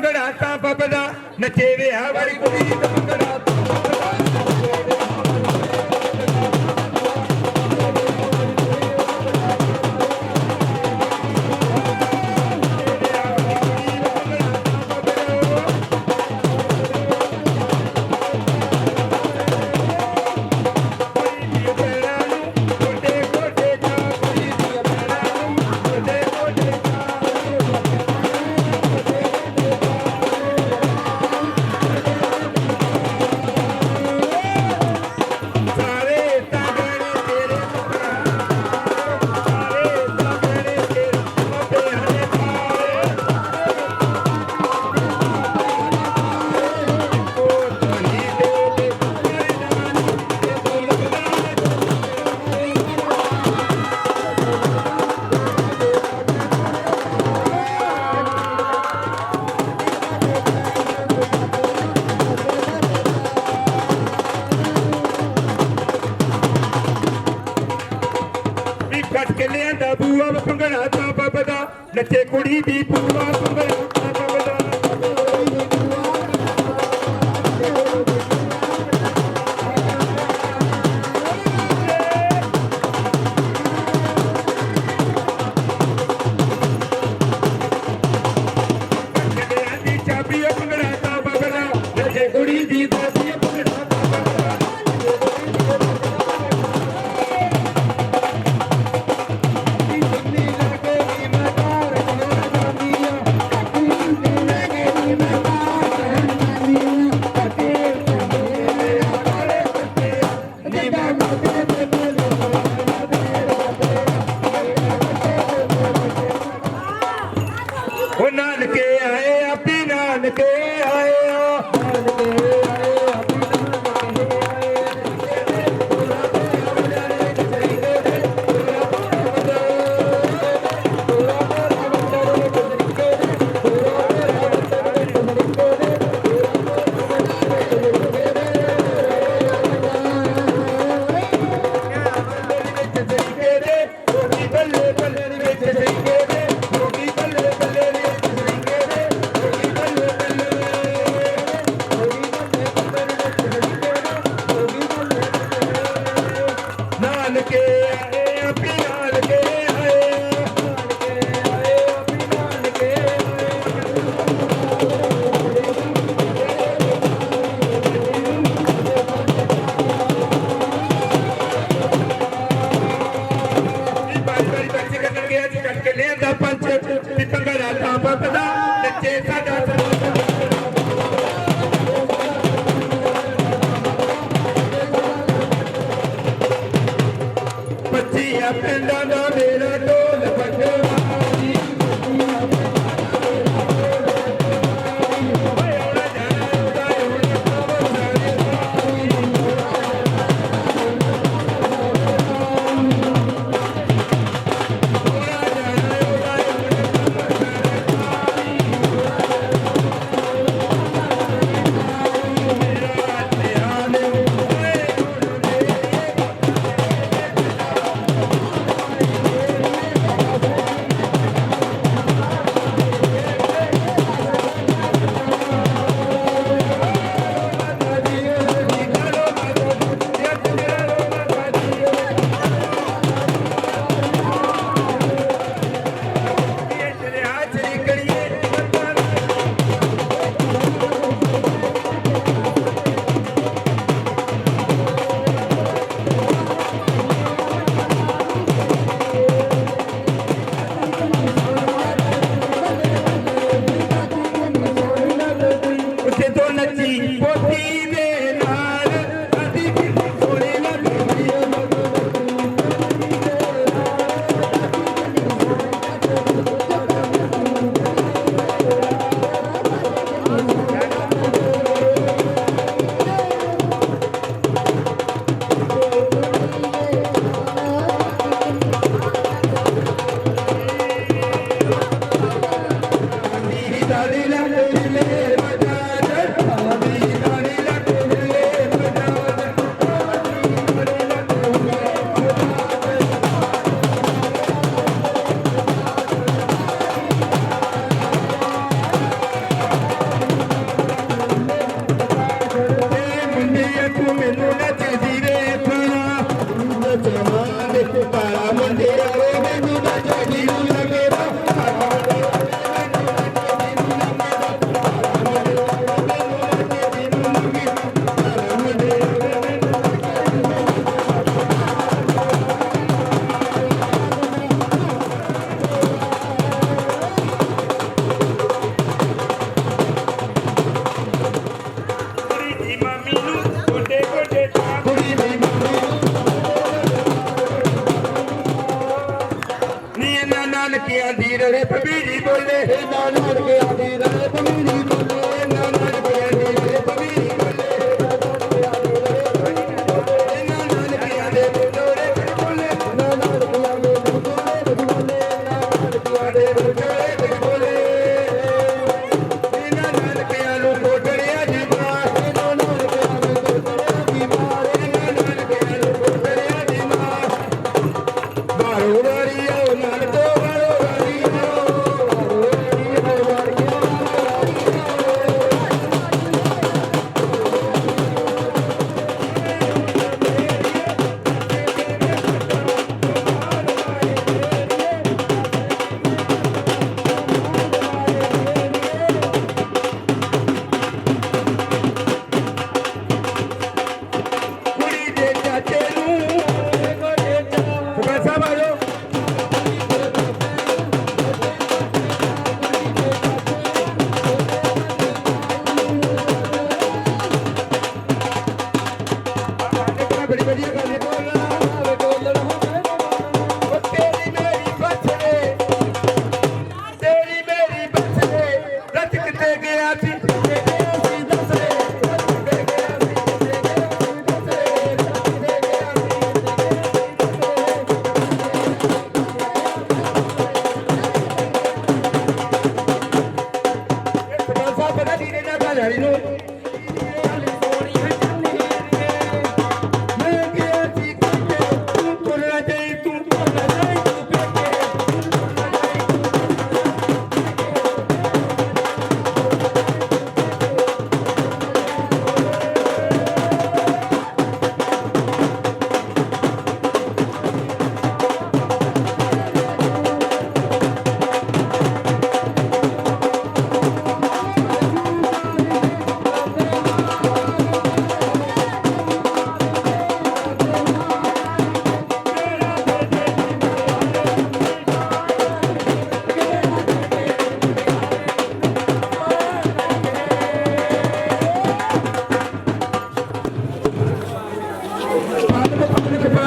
ਮੰਗਣਾ ਤਾਂ ਪਪਦਾ ਨੱਚੇ ਵਿਆਹ ਵਾਲੀ ਕੁੜੀ ਦਾ ਮੰਗਣਾ ਨੱਚੇ ਕੁੜੀ ਦੀ ਪੂਆ up and down the middle. ਰੇ ਭਬੀਰੀ ਬੋਲੇ ਨਾ ਨਾਨਕ ਆਦੀ ਰੇ ਭਬੀਰੀ ਬੋਲੇ ਨਾ ਨਾਨਕ ਆਦੀ ਰੇ ਭਬੀਰੀ ਬੋਲੇ ਨਾ ਨਾਨਕ ਆਦੇ ਬੋਲੇ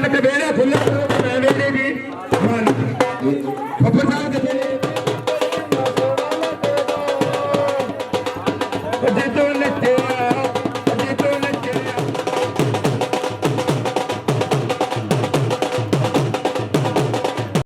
ಕರ್ನಾಟಕ ಬೇರೆ